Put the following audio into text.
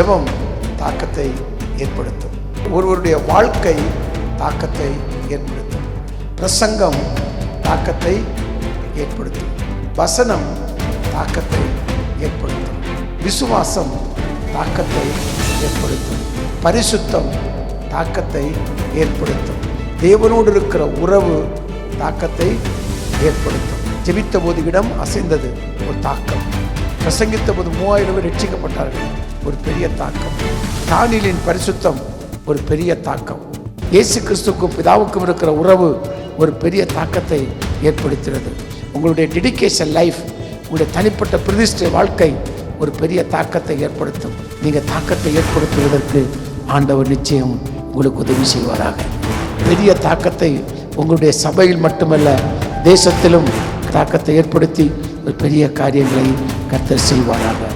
ஜெபம் தாக்கத்தை ஏற்படுத்தும். ஒருவருடைய வாழ்க்கை தாக்கத்தை ஏற்படுத்தும். பிரசங்கம் தாக்கத்தை ஏற்படுத்தும். வசனம் தாக்கத்தை ஏற்படுத்தும். விசுவாசம் தாக்கத்தை ஏற்படுத்தும். பரிசுத்தம் தாக்கத்தை ஏற்படுத்தும். தேவனோடு இருக்கிற உறவு தாக்கத்தை ஏற்படுத்தும். ஜெபித்த போது இடம் அசைந்தது ஒரு தாக்கம். பிரசங்கித்த போது மூவாயிரம் பேர் ரட்சிக்கப்பட்டார்கள். ஒரு பெரிய தாக்கம். தானியலின் பரிசுத்தம் ஒரு பெரிய தாக்கம். இயேசு கிறிஸ்துக்கும் பிதாவுக்கும் இருக்கிற உறவு ஒரு பெரிய தாக்கத்தை ஏற்படுத்துகிறது உங்களுடைய டெடிக்கேஷன் லைஃப் உங்களுடைய தனிப்பட்ட பிரதிஷ்டை வாழ்க்கை ஒரு பெரிய தாக்கத்தை ஏற்படுத்தும். நீங்கள் தாக்கத்தை ஏற்படுத்துவதற்கு ஆண்டவர் நிச்சயம் உங்களுக்கு உதவி செய்வாராக. பெரிய தாக்கத்தை உங்களுடைய சபையில் மட்டுமல்ல தேசத்திலும் தாக்கத்தை ஏற்படுத்தி ஒரு பெரிய காரியங்களை கர்த்தர் செய்வாராக